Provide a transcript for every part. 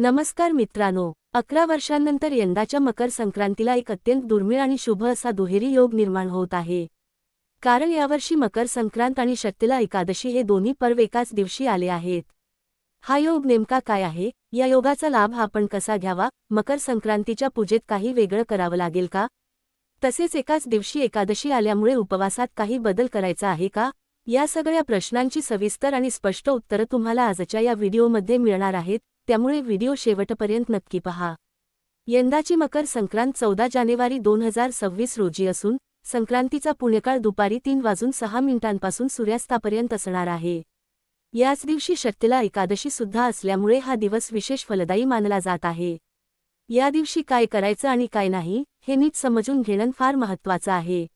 नमस्कार मित्रांनो अकरा वर्षांनंतर यंदाच्या मकर संक्रांतीला एक अत्यंत दुर्मिळ आणि शुभ असा दुहेरी योग निर्माण होत आहे. कारण यावर्षी मकर संक्रांत आणि शक्तीला एकादशी हे दोन्ही पर्व एकाच दिवशी आले आहेत. हा योग नेमका काय आहे? या योगाचा लाभ आपण कसा घ्यावा? मकर संक्रांतीच्या पूजेत काही वेगळं करावं लागेल का? तसेच एकाच दिवशी एकादशी आल्यामुळे उपवासात काही बदल करायचा आहे का? या सगळ्या प्रश्नांची सविस्तर आणि स्पष्ट उत्तरं तुम्हाला आजच्या या व्हिडिओमध्ये मिळणार आहेत. त्यामुळे व्हिडिओ शेवटपर्यंत नक्की पहा. यंदाची मकर संक्रांत चौदा जानेवारी दोन हजार सव्वीस रोजी असून संक्रांतीचा पुण्यकाळ दुपारी तीन वाजून सहा मिनिटांपासून सूर्यास्तापर्यंत असणार आहे. याच दिवशी शक्तीला एकादशी सुद्धा असल्यामुळे हा दिवस विशेष फलदायी मानला जात आहे. या दिवशी काय करायचं आणि काय नाही हे नीट समजून घेणं फार महत्त्वाचं आहे.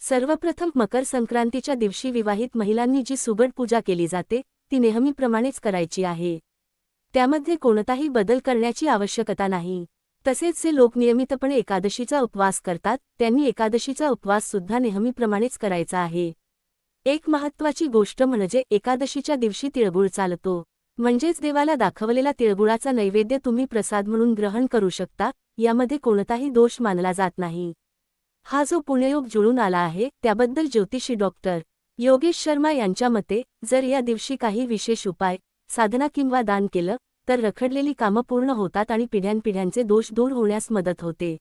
सर्वप्रथम मकर संक्रांतीच्या दिवशी विवाहित महिलांनी जी सुबड पूजा केली जाते ती नेहमीप्रमाणेच करायची आहे. त्यामध्ये कोणताही बदल करण्याची आवश्यकता नाही. तसेच जे लोक नियमितपणे एकादशीचा उपवास करतात त्यांनी एकादशीचा उपवास सुद्धा नेहमीप्रमाणेच करायचा आहे. एक महत्त्वाची गोष्ट म्हणजे एकादशीच्या दिवशी तिळगुळ चालतो. म्हणजेच देवाला दाखवलेला तिळगुळाचा नैवेद्य तुम्ही प्रसाद म्हणून ग्रहण करू शकता यामध्ये कोणताही दोष मानला जात नाही. हा जो पुण्ययोग जुळून आला आहे त्याबद्दल ज्योतिषी डॉक्टर योगेश शर्मा यांच्या मते जर या दिवशी काही विशेष उपाय साधना किंवा दान केलं तर रखडलेली कामं पूर्ण होतात आणि पिढ्यानपिढ्यांचे दोष दूर होण्यास मदत होते.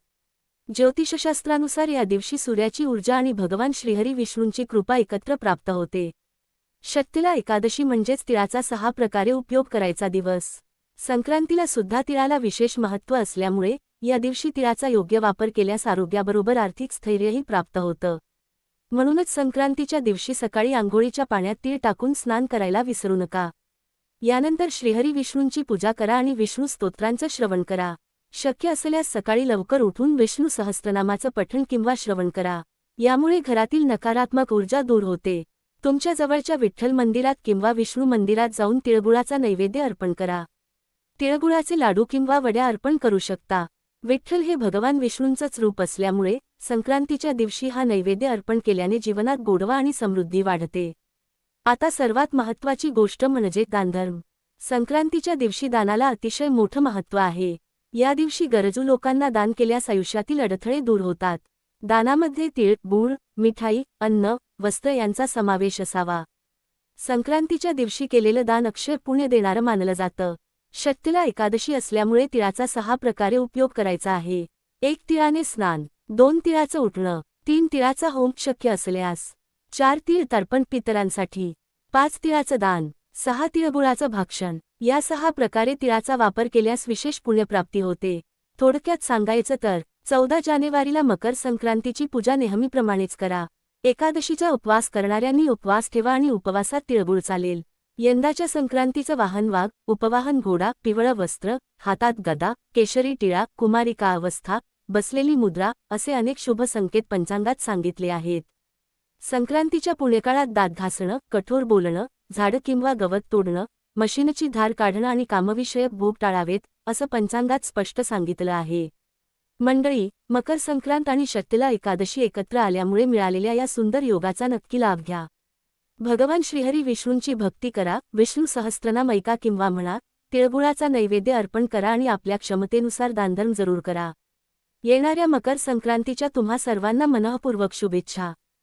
ज्योतिषशास्त्रानुसार या दिवशी सूर्याची ऊर्जा आणि भगवान श्रीहरी विष्णूंची कृपा एकत्र प्राप्त होते. शक्तीला एकादशी म्हणजेच तिळाचा सहा प्रकारे उपयोग करायचा दिवस. संक्रांतीला सुद्धा तिळाला विशेष महत्त्व असल्यामुळे या दिवशी तिळाचा योग्य वापर केल्यास आरोग्याबरोबर आर्थिक स्थैर्यही प्राप्त होतं. म्हणूनच संक्रांतीच्या दिवशी सकाळी आंघोळीच्या पाण्यात तीळ टाकून स्नान करायला विसरू नका. यानंतर श्रीहरी विष्णूंची पूजा करा आणि विष्णू स्तोत्रांचं श्रवण करा. शक्य असल्यास सकाळी लवकर उठून विष्णू सहस्त्रनामाचं पठण किंवा श्रवण करा. यामुळे घरातील नकारात्मक ऊर्जा दूर होते. तुमच्या जवळच्या विठ्ठल मंदिरात किंवा विष्णू मंदिरात जाऊन तिळगुळाचा नैवेद्य अर्पण करा. तिळगुळाचे लाडू किंवा वड्या अर्पण करू शकता. विठ्ठल हे भगवान विष्णूंचंच रूप असल्यामुळे संक्रांतीच्या दिवशी हा नैवेद्य अर्पण केल्याने जीवनात गोडवा आणि समृद्धी वाढते. आता सर्वात महत्त्वाची गोष्ट म्हणजे दानधर्म संक्रांतीच्या दिवशी दानाला अतिशय मोठं महत्त्व आहे. या दिवशी गरजू लोकांना दान केल्यास आयुष्यातील अडथळे दूर होतात. दानामध्ये तीळ गूळ मिठाई अन्न वस्त्र यांचा समावेश असावा. संक्रांतीच्या दिवशी केलेलं दान अक्षय पुण्य देणारं मानलं जातं. शक्तीला एकादशी असल्यामुळे तिळाचा सहा प्रकारे उपयोग करायचा आहे. एक तिळाने स्नान दोन तिळाचं उठणं तीन तिळाचा होम शक्य असल्यास चार तीळ तर्पण पितरांसाठी पाच तिळाचं दान सहा तिळगुळाचं भाक्षण या सहा प्रकारे तिळाचा वापर केल्यास विशेष पुण्यप्राप्ती होते. थोडक्यात सांगायचं तर चौदा जानेवारीला मकर संक्रांतीची पूजा नेहमीप्रमाणेच करा. एकादशीचा उपवास करणाऱ्यांनी उपवास ठेवा आणि उपवासात तिळगुळ चालेल. यंदाच्या संक्रांतीचं वाहन वाघ उपवाहन घोडा पिवळं वस्त्र हातात गदा केशरी टिळा कुमारिका अवस्था बसलेली मुद्रा असे अनेक शुभ संकेत पंचांगात सांगितले आहेत. संक्रांतीच्या पुण्यकाळात दात घासणं कठोर बोलणं झाडं किंवा गवत तोडणं मशीनची धार काढणं आणि कामविषयक भोग टाळावेत असं पंचांगात स्पष्ट सांगितलं आहे. मंडळी मकर संक्रांत आणि शक्तीला एकादशी एकत्र आल्यामुळे मिळालेल्या या सुंदर योगाचा नक्की लाभ घ्या. भगवान श्रीहरी विष्णूंची भक्ती करा विष्णू सहस्त्रनाम ऐका किंवा म्हणा तिळगुळाचा नैवेद्य अर्पण करा आणि आपल्या क्षमतेनुसार दानधर्म जरूर करा. येणाऱ्या मकर संक्रांतीच्या तुम्हा सर्वांना मनःपूर्वक शुभेच्छा.